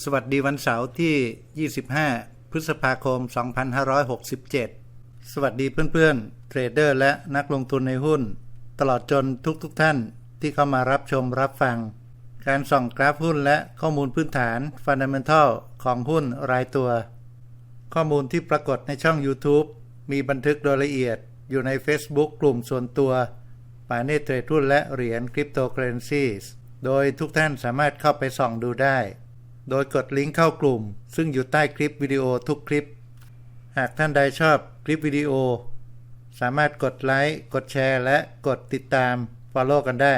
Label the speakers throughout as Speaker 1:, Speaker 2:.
Speaker 1: สวัสดีวันเสาร์ที่ 25 พฤษภาคม 2567 สวัสดีเพื่อนๆ เทรดเดอร์และนักลงทุนในหุ้น ตลอดจนทุกๆทท่านที่เข้ามารับชมรับฟัง การส่องกราฟหุ้นและข้อมูลพื้นฐาน Fundamental ของหุ้นรายตัว ข้อมูลที่ปรากฏในช่อง YouTube มีบันทึกโดยละเอียดอยู่ใน Facebook กลุ่มส่วนตัวปาเนเทรดหุ้นและเหรียญคริปโตเคอเรนซีโดยทุกท่านสามารถเข้าไปส่องดูได้ โดยกดลิงก์เข้ากลุ่ม ซึ่งอยู่ใต้คลิปวิดีโอทุกคลิป หากท่านใดชอบคลิปวิดีโอ สามารถกดไลค์กดแชร์ และกดติดตาม Follow กันได้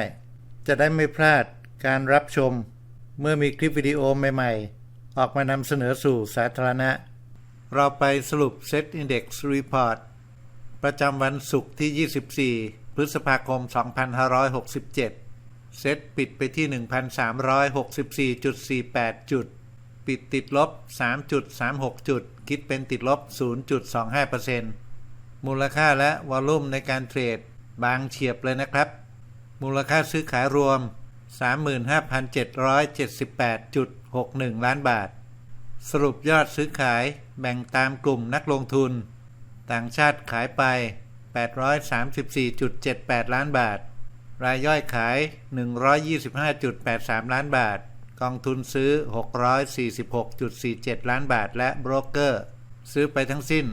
Speaker 1: จะได้ไม่พลาดการรับชม เมื่อมีคลิปวิดีโอใหม่ ๆ ออกมานำเสนอสู่สาธารณะ เราไปสรุป Set Index Report ประจำวันศุกร์ที่ 24 พฤษภาคม 2567 เซตปิดไปที่ 1,364.48 จุด ปิดติดลบ 3.36 จุด คิดเป็นติดลบ 0.25%มูลค่าและวอลลุ่มในการเทรด บางเฉียบเลยนะครับ มูลค่าซื้อขายรวม 35,778.61 ล้านบาท สรุปยอดซื้อขายแบ่งตามกลุ่มนักลงทุน ต่างชาติขายไป 834.78 ล้านบาท รายย่อยขาย 125.83 ล้านบาท กองทุนซื้อ 646.47 ล้านบาท และโบรกเกอร์ ซื้อไปทั้งสิ้น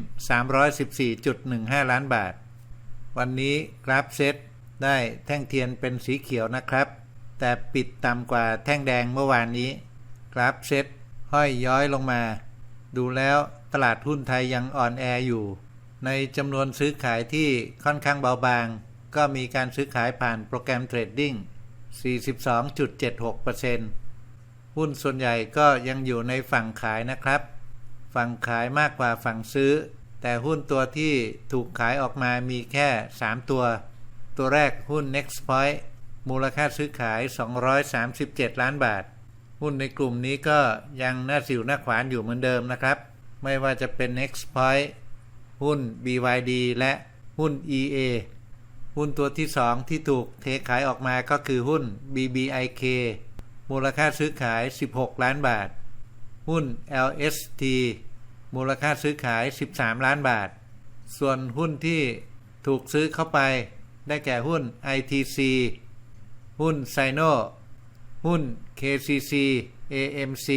Speaker 1: 314.15 ล้านบาท วันนี้กราฟเซตได้แท่งเทียนเป็นสีเขียวนะครับ แต่ปิดต่ำกว่าแท่งแดงเมื่อวานนี้ กราฟเซตห้อยย้อยลงมา ดูแล้วตลาดหุ้นไทยยังอ่อนแออยู่ ในจำนวนซื้อขายที่ค่อนข้างเบาบาง ก็มีการซื้อขายผ่านโปรแกรมเทรดดิ้ง 42.76%หุ้นส่วนใหญ่ก็ยังอยู่ในฝั่งขายนะครับ ฝั่งขายมากกว่าฝั่งซื้อ แต่หุ้นตัวที่ถูกขายออกมามีแค่ 3 ตัว ตัวแรกหุ้น Next Point มูลค่าซื้อขาย 237 ล้านบาท หุ้นในกลุ่มนี้ก็ยังหน้าสิวหน้าขวานอยู่เหมือนเดิมนะครับ ไม่ว่าจะเป็น Next Point หุ้น BYD และหุ้น EA หุ้นตัวที่ 2 ที่ถูกเทขายออกมาก็คือหุ้น BBIK มูลค่าซื้อขาย 16 ล้านบาท หุ้น LST มูลค่าซื้อขาย 13 ล้านบาท ส่วนหุ้นที่ถูกซื้อเข้าไป ได้แก่หุ้น ITC หุ้น Sino หุ้น KCC AMC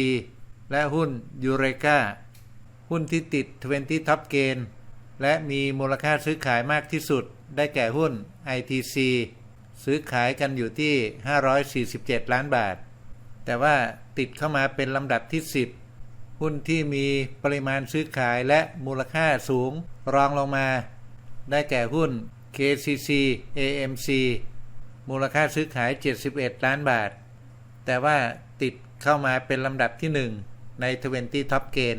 Speaker 1: และหุ้น Eureka หุ้นที่ติด 20 Top Gain และมีมูลค่าซื้อขายมากที่สุด ได้แก่หุ้น ITC ซื้อขายกันอยู่ที่ 547 ล้านบาท แต่ว่าติดเข้ามาเป็นลำดับที่ 10 หุ้นที่มีปริมาณซื้อขายและมูลค่าสูงรองลงมา ได้แก่หุ้น KCC AMC มูลค่าซื้อขาย 71 ล้านบาท แต่ว่าติดเข้ามาเป็นลำดับที่ 1 ใน 20 Top Gain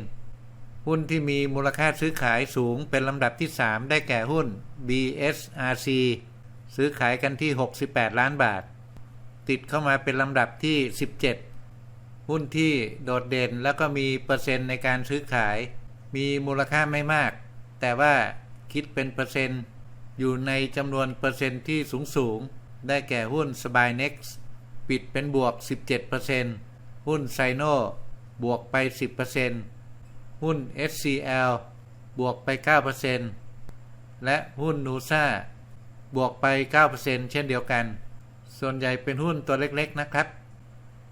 Speaker 1: หุ้นที่มีมูลค่าซื้อขายสูงเป็นลำดับที่ 3 ได้แก่หุ้น BSRC ซื้อขายกันที่ 68 ล้านบาท ติดเข้ามาเป็นลำดับที่ 17 หุ้นที่โดดเด่นแล้วก็มีเปอร์เซ็นต์ในการซื้อขาย มีมูลค่าไม่มาก แต่ว่าคิดเป็นเปอร์เซ็นต์ อยู่ในจำนวนเปอร์เซ็นต์ที่สูงสูงได้แก่หุ้น SPYNEX ปิดเป็นบวก 17%หุ้น Sino บวกไป 10% หุ้น SCL บวกไป 9%และหุ้น NUSA บวกไป 9%เช่นเดียวกัน ส่วนใหญ่เป็นหุ้นตัวเล็กๆนะครับ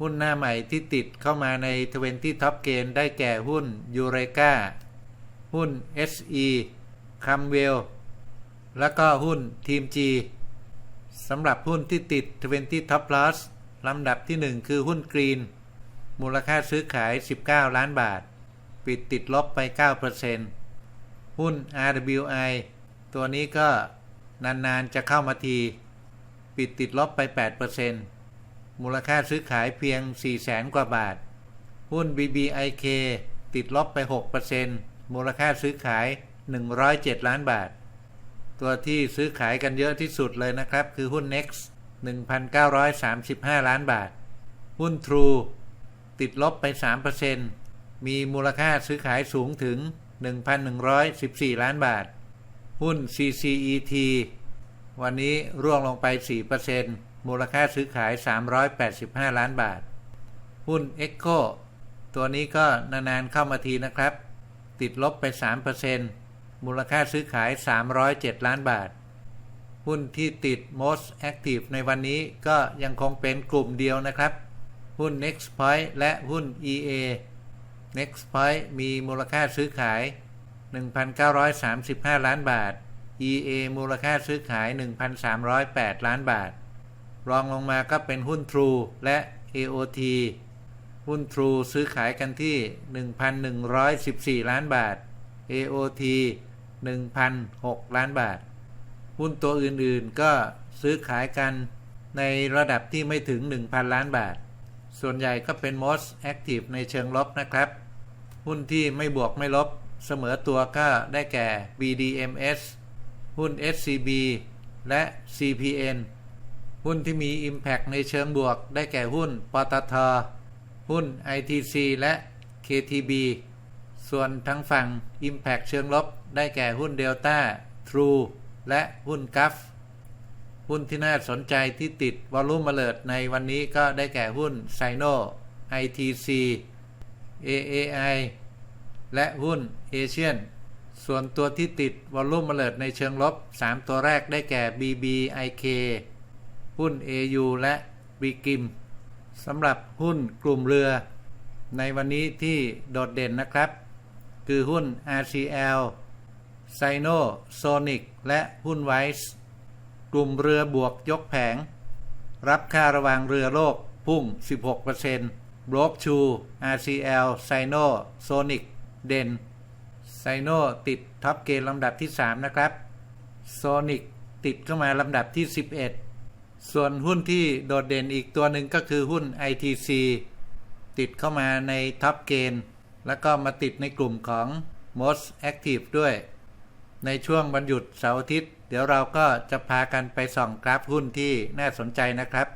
Speaker 1: หุ้นหน้าใหม่ที่ติดเข้ามาใน 20 Top Gain ได้แก่หุ้น Eureka หุ้น SE c a m w e l l แล้วก็หุ้น Team G สำหรับหุ้นที่ติด 20 Top Plus ลำดับที่ 1 คือหุ้น Green มูลค่าซื้อขาย 19 ล้านบาท ปิดติดลบไป 9%หุ้น RWI ตัวนี้ก็นาน ๆ จะเข้ามาที ปิดติดลบไป 8%มูลค่าซื้อขายเพียง 400,000กว่าบาท หุ้น BBIK ติดลบไป 6%มูลค่าซื้อขาย 107 ล้านบาท ตัวที่ซื้อขายกันเยอะที่สุดเลยนะครับ คือหุ้น Next 1,935 ล้านบาท หุ้น True ติดลบไป 3% มีมูลค่าซื้อขายสูงถึง 1,114 ล้านบาท หุ้น CCET วันนี้ร่วงลงไป 4%มูลค่าซื้อขาย 385 ล้านบาท หุ้น Echo ตัวนี้ก็นานๆเข้ามาทีนะครับ ติดลบไป 3%มูลค่าซื้อขาย 307 ล้านบาท หุ้นที่ติด most active ในวันนี้ก็ยังคงเป็นกลุ่มเดียวนะครับ หุ้น Next Point และหุ้น EA Next Point มีมูลค่าซื้อขาย 1,935 ล้านบาท EA มูลค่าซื้อขาย 1,308 ล้านบาท รองลงมาก็เป็นหุ้น True และ AOT หุ้น True ซื้อขายกันที่ 1,114 ล้านบาท AOT 1,006 ล้านบาท หุ้นตัวอื่นๆก็ซื้อขายกันในระดับที่ไม่ถึง 1,000 ล้านบาท ส่วนใหญ่ก็เป็น most active ในเชิงลบนะครับ หุ้นที่ไม่บวกไม่ลบเสมอตัวก็ได้แก่ BDMs หุ้น SCB และ CPN หุ้นที่มี Impact ในเชิงบวก ได้แก่หุ้นปตท หุ้น ITC และ KTB ส่วนทั้งฝั่ง Impact เชิงลบ ได้แก่หุ้น Delta True และหุ้นกัฟหุ้นที่น่าสนใจที่ติดวอลุ่มเลิดในวันนี้ก็ได้แก่หุ้น Sino ITC AAI และหุ้น Asian ส่วนตัวที่ติดวอลลุ่มเลิดในเชิงลบ 3 ตัวแรกได้แก่ BBIK หุ้น AU และ b กิมสำหรับหุ้นกลุ่มเรือ ในวันนี้ที่โดดเด่นนะครับ คือหุ้น RCL Sino Sonic และหุ้น Wise กลุ่มเรือบวกยกแผง รับค่าระวางเรือโลกพุ่ง 16% บล็อกชู RCL Sino Sonic เด่น Sino ติดท็อปเกณฑ์ลำดับที่ 3 นะครับ Sonic ติดเข้ามาลำดับที่ 11 ส่วนหุ้นที่โดดเด่นอีกตัวหนึ่งก็คือหุ้น ITC ติดเข้ามาในท็อปเกณฑ์แล้วก็มาติดในกลุ่มของ most active ด้วย ในช่วงวันหยุดเสาร์อาทิตย์ เดี๋ยวเราก็จะพากันไปส่องกราฟหุ้นที่น่าสนใจนะครับ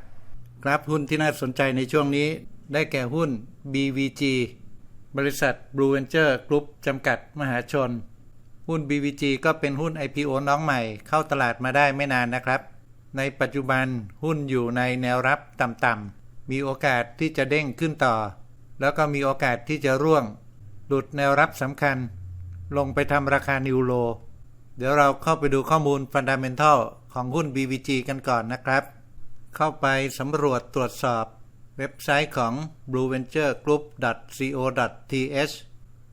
Speaker 1: กราฟหุ้นที่น่าสนใจในช่วงนี้ ได้แก่หุ้น BVG บริษัท Blue Venture Group จำกัดมหาชน หุ้น BVG ก็เป็นหุ้น IPO น้องใหม่เข้าตลาดมาได้ไม่นานนะครับ ในปัจจุบันหุ้นอยู่ในแนวรับต่ำๆ มีโอกาสที่จะเด้งขึ้นต่อ แล้วก็มีโอกาสที่จะร่วง หลุดแนวรับสำคัญ ลงไปทำราคานิวโล เดี๋ยวเราเข้าไปดูข้อมูลฟันดัมเมนทัลของหุ้น BVG กันก่อนนะครับ เข้าไปสำรวจตรวจสอบ เว็บไซต์ของ blueventuregroup.co.th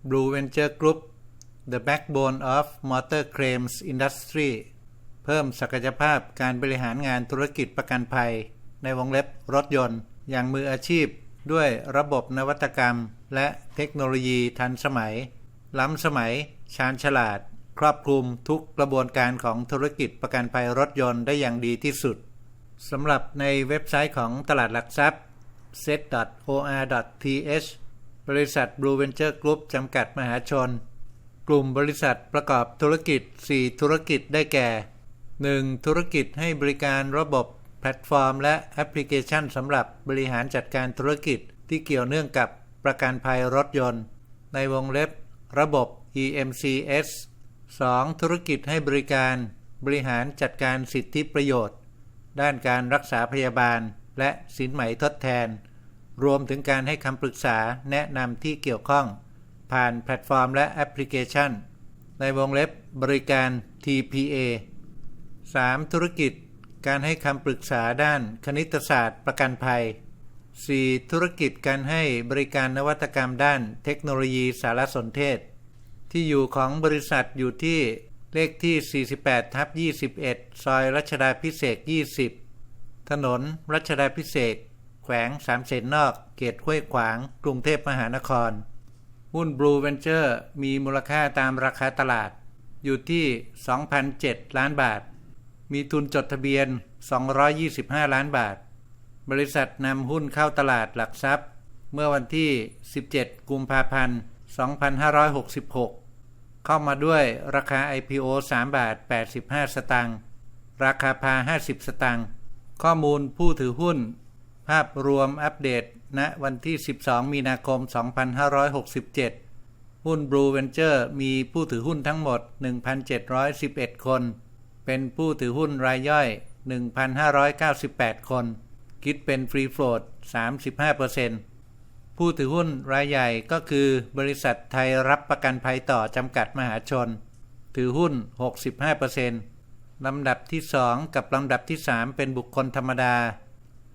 Speaker 1: Blue Venture Group the backbone of motor claims industry เพิ่มศักยภาพการบริหารงานธุรกิจประกันภัย ในวงเล็บรถยนต์ อย่างมืออาชีพ ด้วยระบบนวัตกรรม และเทคโนโลยีทันสมัย ล้ำสมัย ชาญฉลาด ครอบคลุมทุกกระบวนการของธุรกิจประกันภัยรถยนต์ได้อย่างดีที่สุดสำหรับในเว็บไซต์ของตลาดหลักทรัพย์ set.or.th บริษัท Blue Venture Group จำกัดมหาชน กลุ่มบริษัทประกอบธุรกิจ 4 ธุรกิจได้แก่ 1. ธุรกิจให้บริการระบบ แพลตฟอร์ม และแอปพลิเคชันสำหรับบริหารจัดการธุรกิจที่เกี่ยวเนื่องกับประกันภัยรถยนต์ ในวงเล็บ ระบบ EMCS 2. ธุรกิจให้บริการ บริหารจัดการสิทธิประโยชน์ ด้านการรักษาพยาบาล และสินไหมทดแทน รวมถึงการให้คำปรึกษาแนะนำที่เกี่ยวข้อง ผ่านแพลตฟอร์มและแอปพลิเคชัน ในวงเล็บบริการ TPA 3. ธุรกิจ การให้คำปรึกษาด้านคณิตศาสตร์ประกันภัย 4. ธุรกิจการให้บริการนวัตกรรมด้านเทคโนโลยีสารสนเทศ ที่อยู่ของบริษัทอยู่ที่เลขที่ 48ทับ21 ซอยรัชดาพิเศษ 20 ถนนรัชดาพิเศษ แขวงสามเสนนอก เขตห้วยขวาง กรุงเทพมหานคร หุ้น Blue Venture มีมูลค่าตามราคาตลาด อยู่ที่ 2,007 ล้านบาท มีทุนจดทะเบียน 225 ล้านบาท บริษัทนำหุ้นเข้าตลาดหลักทรัพย์ เมื่อวันที่ 17 กุมภาพันธ์ 2566 เข้ามาด้วยราคา IPO 3 บาท 85 สตางค์ ราคาพา 50 สตางค์ ข้อมูลผู้ถือหุ้น ภาพรวมอัปเดตณวันที่ 12 มีนาคม 2567 หุ้น Blue Venture มีผู้ถือหุ้นทั้งหมด 1,711 คน เป็นผู้ถือหุ้นรายย่อย 1,598 คน คิดเป็นฟรีโฟลด35%ผู้ถือหุ้นรายใหญ่ก็คือบริษัทไทยรับประกันภัยต่อจำกัดมหาชน ถือหุ้น 65% ลำดับที่2กับลำดับที่3เป็นบุคคลธรรมดา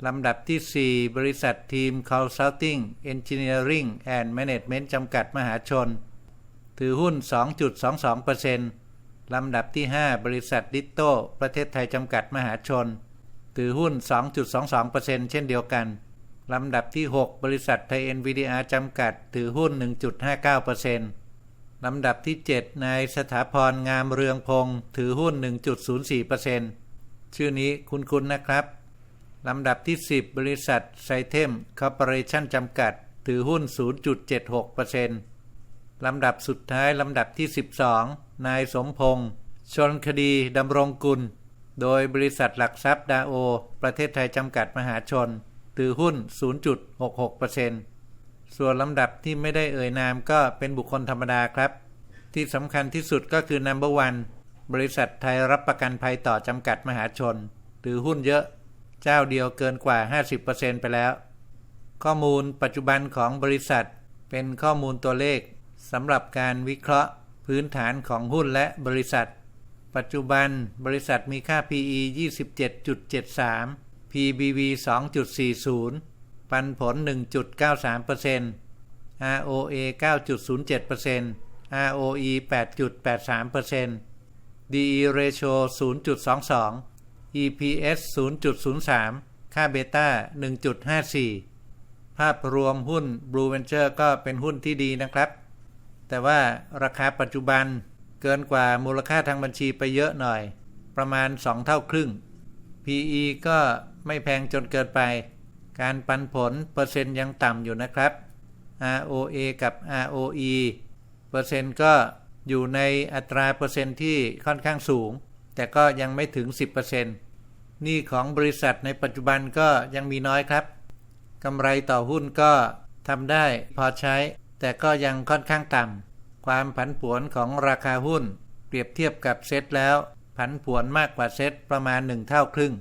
Speaker 1: ลำดับที่4บริษัททีม Consulting Engineering and Management จำกัดมหาชน ถือหุ้น 2.22%ลำดับที่ 5 บริษัทดิโต้ประเทศไทยจำกัดมหาชน ถือหุ้น 2.22%เช่นเดียวกัน ลำดับที่ 6 บริษัทไทย NVDR จำกัด ถือหุ้น 1.59% ลำดับที่ 7 นายสถาพรงามเรืองพงศ์ถือหุ้น 1.04%ชื่อนี้คุณคุณนะครับ ลำดับที่ 10 บริษัทไซเทมคอร์ปอเรชั่นจำกัด ถือหุ้น 0.76%ลำดับสุดท้าย ลำดับที่ 12 นายสมพงศ์ชนคดีดำรงกุล โดยบริษัทหลักทรัพย์ดาโอ ประเทศไทยจำกัดมหาชน ถือหุ้น 0.66% ส่วนลำดับที่ไม่ได้เอ่ยนามก็เป็นบุคคลธรรมดาครับ ที่สำคัญที่สุดก็คือ Number 1บริษัทไทยรับประกันภัยต่อจำกัดมหาชน ถือหุ้นเยอะเจ้าเดียวเกินกว่า 50%ไปแล้ว ข้อมูลปัจจุบันของบริษัท เป็นข้อมูลตัวเลขสำหรับการวิเคราะห์ พื้นฐานของหุ้นและบริษัท ปัจจุบันบริษัทมีค่า PE 27.73 PBV 2.40 ปันผล 1.93% ROA 9.07% ROE 8.83% DE ratio 0.22 EPS 0.03 ค่าเบต้า 1.54 ภาพรวมหุ้น Blue Venture ก็เป็นหุ้นที่ดีนะครับ แต่ว่าราคาปัจจุบันเกินกว่ามูลค่าทางบัญชีไปเยอะหน่อย ประมาณ 2 เท่าครึ่ง PE ก็ไม่แพงจนเกินไป การปันผลเปอร์เซ็นต์ยังต่ำอยู่นะครับ ROA กับ ROE เปอร์เซ็นต์ก็อยู่ในอัตราเปอร์เซ็นต์ที่ค่อนข้างสูง แต่ก็ยังไม่ถึง 10%นี่ของบริษัทในปัจจุบันก็ยังมีน้อยครับกำไรต่อหุ้นก็ทำได้พอใช้ แต่ก็ยังค่อนข้างต่ำความผันผวนของราคาหุ้น เปรียบเทียบกับเซ็ตแล้ว ผันผวนมากกว่าเซ็ตประมาณ 1 เท่าครึ่ง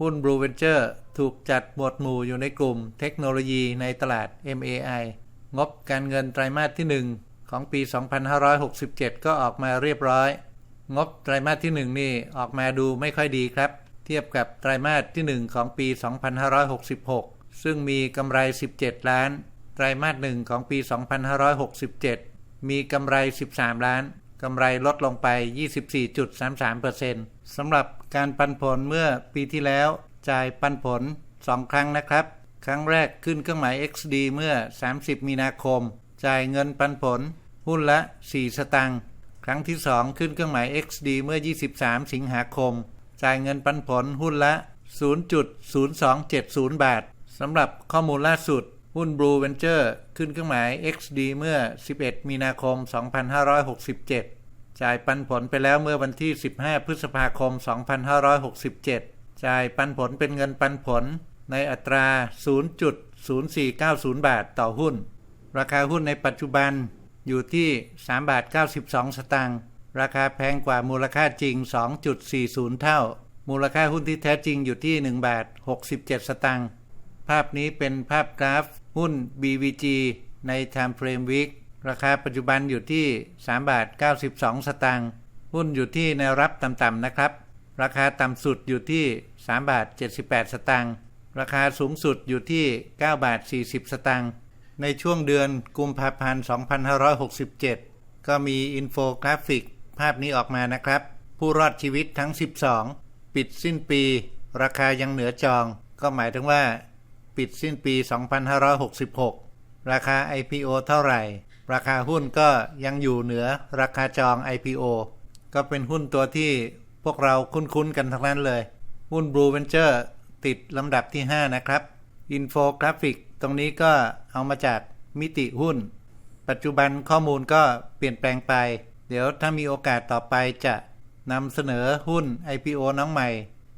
Speaker 1: หุ้น Blue Venture ถูกจัดหมวดหมู่อยู่ในกลุ่มเทคโนโลยีในตลาด MAI งบการเงินไตรมาสที่ 1 ของปี 2567 ก็ออกมาเรียบร้อย งบไตรมาสที่ 1 นี่ออกมาดูไม่ค่อยดีครับ เทียบกับไตรมาสที่ 1 ของปี 2566 ซึ่งมีกำไร 17 ล้าน ไตรมาสหนึ่งของปี 2567 มีกำไร 13 ล้านกำไรลดลงไป 24.33%สำหรับการปันผลเมื่อปีที่แล้ว จ่ายปันผล 2 ครั้งนะครับ ครั้งแรกขึ้นเครื่องหมาย XD เมื่อ 30 มีนาคม จ่ายเงินปันผล หุ้นละ 4 สตังค์ครั้งที่ 2 ขึ้นเครื่องหมาย XD เมื่อ 23 สิงหาคม จ่ายเงินปันผลหุ้นละ 0.0270 บาทสำหรับข้อมูลล่าสุด หุ้น Blue Venture ขึ้นเครื่องหมาย XD เมื่อ 11 มีนาคม 2567 จ่ายปันผลไปแล้วเมื่อวันที่ 15 พฤษภาคม 2567 จ่ายปันผลเป็นเงินปันผลในอัตรา 0.0490 บาทต่อหุ้น ราคาหุ้นในปัจจุบันอยู่ที่ 3 บาท 92 สตางค์ ราคาแพงกว่ามูลค่าจริง 2.40 เท่า มูลค่าหุ้นที่แท้จริงอยู่ที่ 1 บาท 67 สตางค์ ภาพนี้เป็นภาพกราฟหุ้น BVG ใน Time Frame Week ราคาปัจจุบันอยู่ที่ 3 บาท 92 สตางค์ หุ้นอยู่ที่แนวรับต่ำๆนะครับ ราคาต่ำสุดอยู่ที่ 3 บาท 78 สตางค์ราคาสูงสุดอยู่ที่ 9 บาท 40 สตางค์ในช่วงเดือนกุมภาพันธ์ 2567 ก็มีอินโฟกราฟิก ภาพนี้ออกมานะครับ ผู้รอดชีวิตทั้ง 12 ปิดสิ้นปี ราคายังเหนือจอง ก็หมายถึงว่า ปิดสิ้นปี 2566 ราคา IPO เท่าไหร่ ราคาหุ้นก็ยังอยู่เหนือราคาจอง IPO ก็เป็นหุ้นตัวที่พวกเราคุ้นๆกันทั้งนั้นเลย หุ้น Blue Venture ติดลำดับที่ 5 นะครับอินโฟกราฟิกตรงนี้ก็เอามาจากมิติหุ้น ปัจจุบันข้อมูลก็เปลี่ยนแปลงไป เดี๋ยวถ้ามีโอกาสต่อไปจะนำเสนอหุ้น IPO น้องใหม่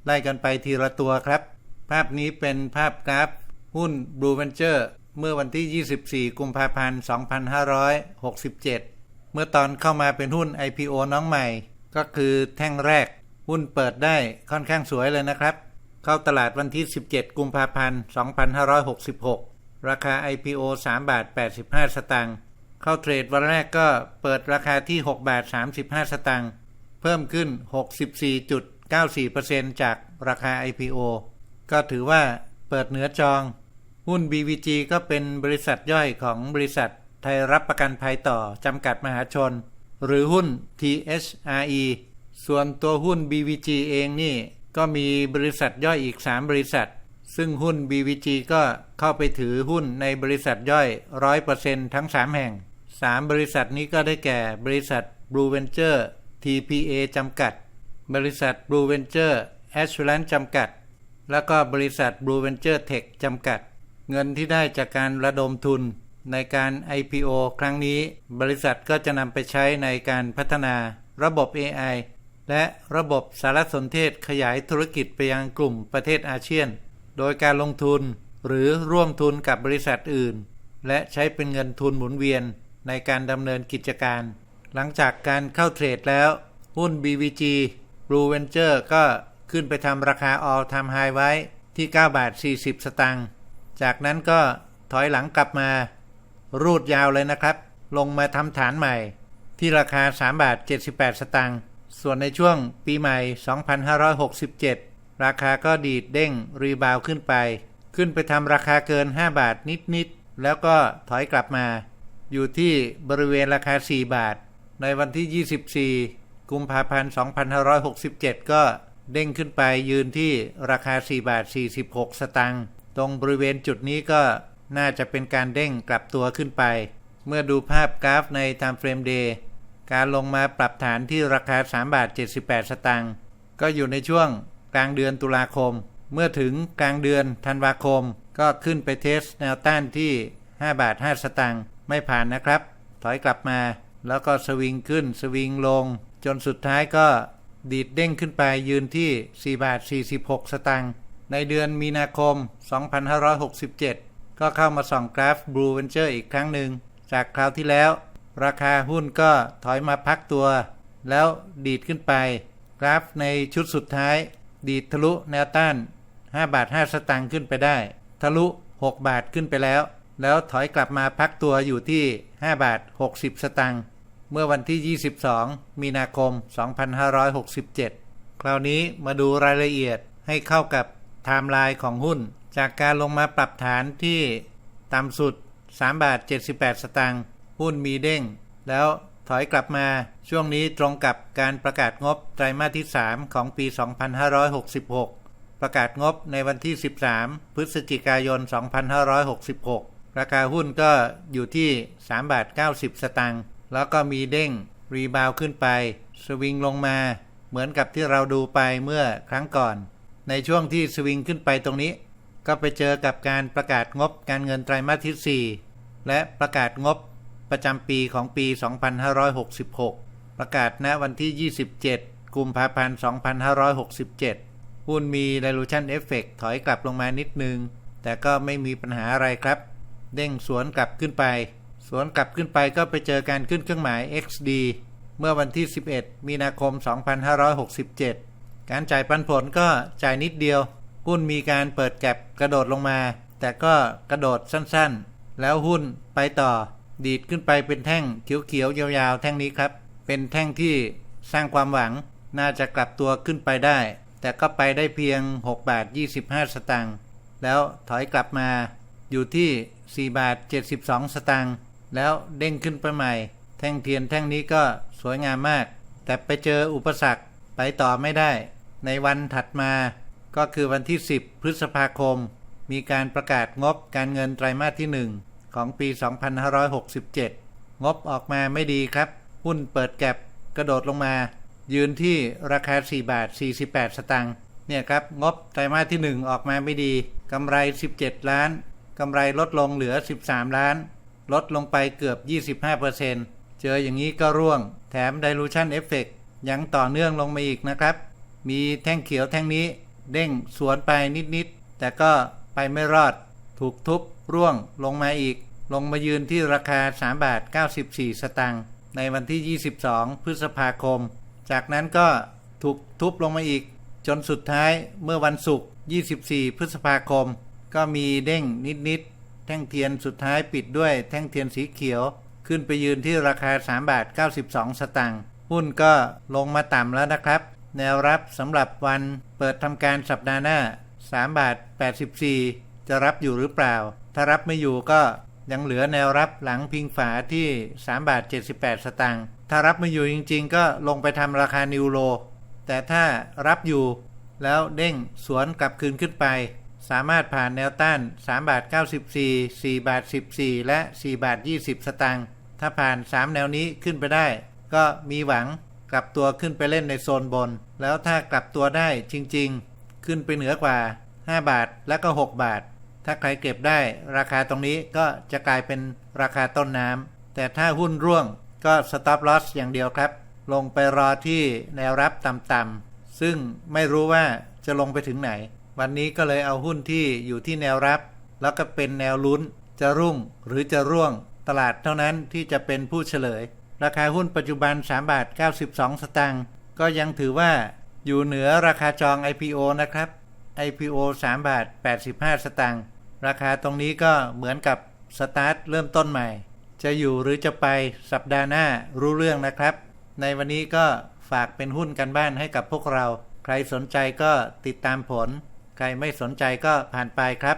Speaker 1: ไล่กันไปทีละตัวครับ ภาพนี้เป็นภาพกราฟ หุ้น Blue Venture เมื่อวันที่ 24 กุมภาพันธ์ 2567 เมื่อตอนเข้ามาเป็นหุ้น IPO น้องใหม่ ก็คือแท่งแรก หุ้นเปิดได้ค่อนข้างสวยเลยนะครับ เข้าตลาดวันที่ 17 กุมภาพันธ์ 2566 ราคา IPO 3บาท 85 สตางค์ เข้าเทรดวันแรกก็เปิดราคาที่ 6 บาท 35 สตางค์ เพิ่มขึ้น 64.94%จากราคา IPO ก็ถือว่าเปิดเหนือจอง หุ้น BVG ก็เป็นบริษัทย่อยของบริษัทไทยรับประกันภัยต่อจำกัดมหาชน หรือหุ้น THRE ส่วนตัวหุ้น BVG เองนี่ก็มีบริษัทย่อยอีก 3 บริษัท ซึ่งหุ้น BVG ก็เข้าไปถือหุ้นในบริษัทย่อย 100%ทั้ง 3 แห่ง 3 บริษัทนี้ก็ได้แก่บริษัท Blue Venture TPA จำกัด บริษัท Blue Venture Assurance จำกัด แล้วก็บริษัท Blue Venture Tech จำกัด เงินที่ได้จากการระดมทุนในการ IPO ครั้งนี้ บริษัทก็จะนำไปใช้ในการพัฒนาระบบ AI และระบบสารสนเทศขยายธุรกิจไปยังกลุ่มประเทศอาเซียน โดยการลงทุนหรือร่วมทุนกับบริษัทอื่น และใช้เป็นเงินทุนหมุนเวียนในการดำเนินกิจการ หลังจากการเข้าเทรดแล้ว หุ้น BVG Blue Venture ก็ขึ้นไปทำราคา all time high ไว้ที่ 9 บาท 40 สตางค์ จากนั้นก็ถอยหลังกลับมา รูดยาวเลยนะครับ ลงมาทำฐานใหม่ ที่ราคา 3 บาท 78 สตางค์ ส่วนในช่วงปีใหม่ 2567 ราคาก็ดีดเด้งรีบาวขึ้นไป ขึ้นไปทำราคาเกิน 5 บาทนิด ๆ แล้วก็ถอยกลับมา อยู่ที่บริเวณราคา 4 บาท ในวันที่ 24 กุมภาพันธ์ 2567 ก็เด้งขึ้นไปยืนที่ราคา 4 บาท 46 สตางค์ตรงบริเวณจุดนี้ก็น่าจะเป็นการเด้งกลับตัวขึ้นไป เมื่อดูภาพกราฟใน Time Frame Day การลงมาปรับฐานที่ราคา 3 บาท 78 สตางค์ก็อยู่ในช่วงกลางเดือนตุลาคม เมื่อถึงกลางเดือนธันวาคม ก็ขึ้นไปเทสแนวต้านที่ 5 บาท 5 สตางค์ไม่ผ่านนะครับ ถอยกลับมาแล้วก็สวิงขึ้นสวิงลง จนสุดท้ายก็ดีดเด้งขึ้นไปยืนที่ 4 บาท 46 สตางค์ในเดือนมีนาคม 2567 ก็เข้ามาส่องกราฟ Blue Venture อีกครั้งหนึ่ง จากคราวที่แล้ว ราคาหุ้นก็ถอยมาพักตัว แล้วดีดขึ้นไป กราฟในชุดสุดท้าย ดีดทะลุแนวต้าน 5 บาท 5 สตางค์ขึ้นไปได้ ทะลุ 6 บาทขึ้นไปแล้ว แล้วถอยกลับมาพักตัวอยู่ที่ 5 บาท 60 สตางค์เมื่อวันที่ 22 มีนาคม 2567 คราวนี้มาดูรายละเอียดให้เข้ากับไทม์ไลน์ของหุ้น จากการลงมาปรับฐานที่ต่ำสุด 3 บาท 78 สตางค์ หุ้นมีเด้ง แล้วถอยกลับมาช่วงนี้ตรงกับการประกาศงบไตรมาสที่ 3 ของปี 2566 ประกาศงบในวันที่ 13 พฤศจิกายน 2566 ราคาหุ้นก็อยู่ที่ 3 บาท 90 สตางค์แล้วก็มีเด้ง รีบาวขึ้นไป สวิงลงมาเหมือนกับที่เราดูไปเมื่อครั้งก่อน ในช่วงที่สวิงขึ้นไปตรงนี้ ก็ไปเจอกับการประกาศงบการเงินไตรมาสที่ 4 และประกาศงบ ประจำปีของปี 2566 ประกาศณวันที่ 27 กุมภาพันธ์ 2567 หุ้นมี dilution effect ถอยกลับลงมานิดนึง แต่ก็ไม่มีปัญหาอะไรครับ เด้งสวนกลับขึ้นไป สวนกลับขึ้นไปก็ไปเจอการขึ้นเครื่องหมาย XD เมื่อวันที่ 11 มีนาคม 2567 การจ่ายปันผลก็จ่ายนิดเดียว หุ้นมีการเปิดแก็บกระโดดลงมา แต่ก็กระโดดสั้นๆ แล้วหุ้นไปต่อ ดีดขึ้นไปเป็นแท่งเขียวๆยาวๆ แท่งนี้ครับ เป็นแท่งที่สร้างความหวัง น่าจะกลับตัวขึ้นไปได้ แต่ก็ไปได้เพียง 6 บาท 25 สตางค์แล้วถอยกลับมาอยู่ที่ 4 บาท 72 สตางค์แล้วเด้งขึ้นไปใหม่ แท่งเทียนแท่งนี้ก็สวยงามมาก แต่ไปเจออุปสรรคไปต่อไม่ได้ ในวันถัดมาก็คือวันที่ 10 พฤษภาคม มีการประกาศงบการเงินไตรมาสที่ 1 ของปี 2567 งบออกมาไม่ดีครับ หุ้นเปิดแก็บกระโดดลงมา ยืนที่ราคา 4 บาท 48 สตางค์เนี่ยครับ งบไตรมาสที่ 1 ออกมาไม่ดีกำไร 17 ล้านกำไรลดลงเหลือ 13 ล้าน ลดลงไปเกือบ 25%เจออย่างนี้ก็ร่วง แถม dilution effect ยังต่อเนื่องลงมาอีกนะครับ มีแท่งเขียวแท่งนี้ เด้งสวนไปนิด ๆ แต่ก็ไปไม่รอด ถูกทุบ ร่วงลงมาอีก ลงมายืนที่ราคา 3 บาท 94 สตางค์ในวันที่ 22 พฤษภาคม จากนั้นก็ถูกทุบลงมาอีก จนสุดท้ายเมื่อวันศุกร์ 24 พฤษภาคม ก็มีเด้งนิดๆ แท่งเทียนสุดท้ายปิดด้วยแท่งเทียนสีเขียว ขึ้นไปยืนที่ราคา 3 บาท 92 สตางค์หุ้นก็ลงมาต่ำแล้วนะครับ แนวรับสำหรับวันเปิดทำการสัปดาห์หน้า 3 บาท 84 จะรับอยู่หรือเปล่า ถ้ารับไม่อยู่ก็ยังเหลือแนวรับหลังพิงฝาที่ 3 บาท 78 สตางค์ถ้ารับไม่อยู่จริง ๆ ก็ลงไปทำราคานิวโร แต่ถ้ารับอยู่แล้วเด้งสวนกลับคืนขึ้นไป สามารถผ่านแนวต้าน 3 บาท 94 4 บาท 14 และ 4 บาท 20 สตางค์ถ้าผ่าน 3 แนวนี้ขึ้นไปได้ ก็มีหวังกลับตัวขึ้นไปเล่นในโซนบน แล้วถ้ากลับตัวได้จริง ๆ ขึ้นไปเหนือกว่า 5 บาทและก็ 6 บาท ถ้าใครเก็บได้ราคาตรงนี้ก็จะกลายเป็นราคาต้นน้ำแต่ถ้าหุ้นร่วงก็สต็อปลอสอย่างเดียวครับ ลงไปรอที่แนวรับต่ำๆซึ่งไม่รู้ว่าจะลงไปถึงไหน วันนี้ก็เลยเอาหุ้นที่อยู่ที่แนวรับ แล้วก็เป็นแนวลุ้น จะรุ่งหรือจะร่วงตลาดเท่านั้นที่จะเป็นผู้เฉลย ราคาหุ้นปัจจุบัน3บาท92 สตางค์ก็ยังถือว่าอยู่เหนือราคาจอง IPO นะครับ IPO 3บาท85 สตางค์ ราคาตรงนี้ก็เหมือนกับสตาร์ทเริ่มต้นใหม่ จะอยู่หรือจะไปสัปดาห์หน้ารู้เรื่องนะครับ ในวันนี้ก็ฝากเป็นหุ้นกันบ้านให้กับพวกเรา ใครสนใจก็ติดตามผล ใครไม่สนใจก็ผ่านไปครับ